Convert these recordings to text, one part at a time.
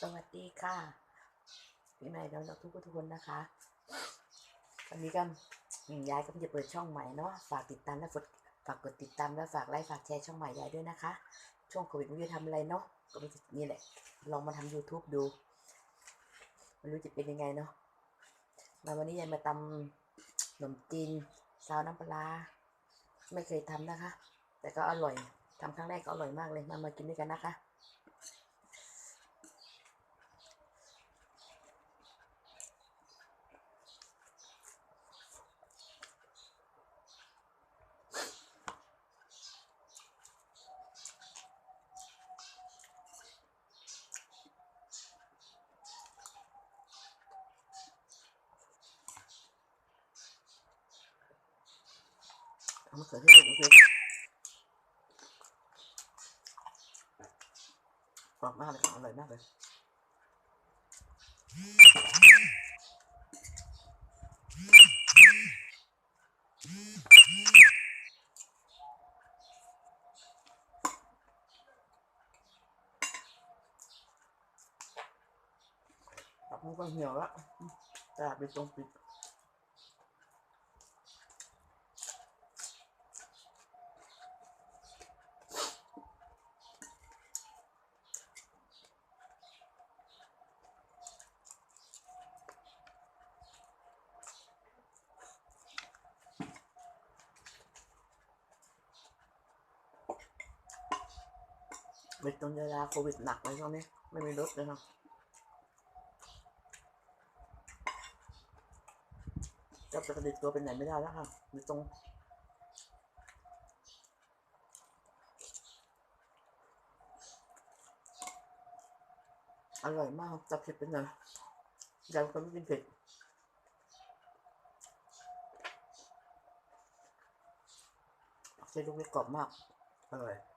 สวัสดีค่ะพี่ใหม่น้องทุกทุกคนนะคะวันนี้ก็ยายก็จะเปิดช่องใหม่เนาะฝากติดตามและกดฝากกดติดตามและฝากไลค์ฝากแชร์ช่องใหม่ยายด้วยนะคะ ช่วงโควิดไม่รู้จะทำอะไรเนาะก็ม่นี่แหละ ลองมาทำ YouTube ดูไม่รู้จะเป็นยังไงเนาะมาวันนี้ยายมาตำขนมจีนซาวน้ำปลาร้าไม่เคยทำนะคะ แต่ก็อร่อยทำครั้งแรกก็อร่อยมากเลยมามากินด้วยกันนะคะ เอามะเขือเทศด้วยมะเขือกรอบมากเลยค่ะอร่อยมากเลยตับมันก็เหี่ยวแล้วตลาด ไปตรงเป็นตรงเวลาโควิดหนักเลยช่วงนี้ไม่มีรถเลยครับก็จะกระดิกตัวเป็นไหนไม่ได้แล้วค่ะมีตรงอร่อยมากจับเผ็ดเป็นหน่อยยำก็ไม่กินเผ็ดใช้ลูกเล็กกรอบมาก อร่อย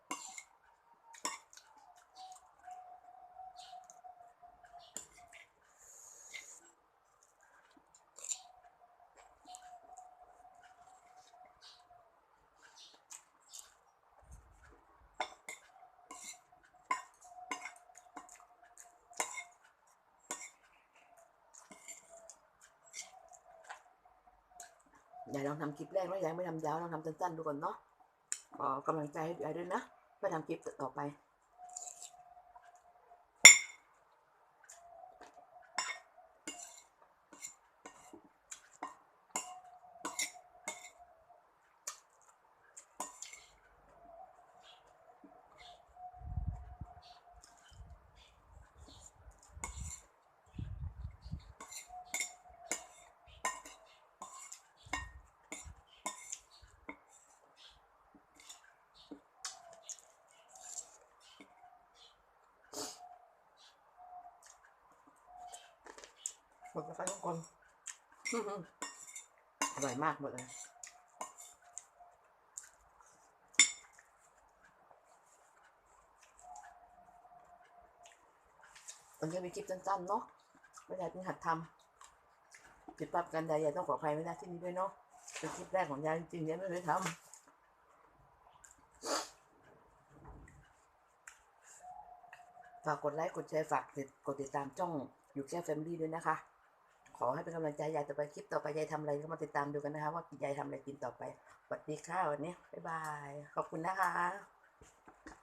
ยายลองทำคลิปแรกแล้วยายไม่ทำยาวลองทำสั้นๆดูก่อนเนาะขอกำลังใจให้ยายด้วยนะไปทำคลิปต่อไป มดแล้วค่ะทุกคนอร่อยมากหมดเลยมันจะมีคลิปสั้นๆเนาะไม่ได้เป็นหัดทำผิดพลาดกันใดยายต้องขออภัยไม่ได้ที่นี้ด้วยเนาะเป็นคลิปแรกของยายจริงๆยายไม่ได้ทำฝากกดไลค์ กดแชร์ ฝากกดติดตามช่องอยู่แค่แฟมิลี่ด้วยนะคะ ขอให้เป็นกำลังใจยายต่อไปคลิปต่อไปยายทำอะไรก็มาติดตามดูกันนะคะ ว่ายายทำอะไรกินต่อไปสวัสดีค่ะวันนี้บ๊ายบาย ขอบคุณนะคะ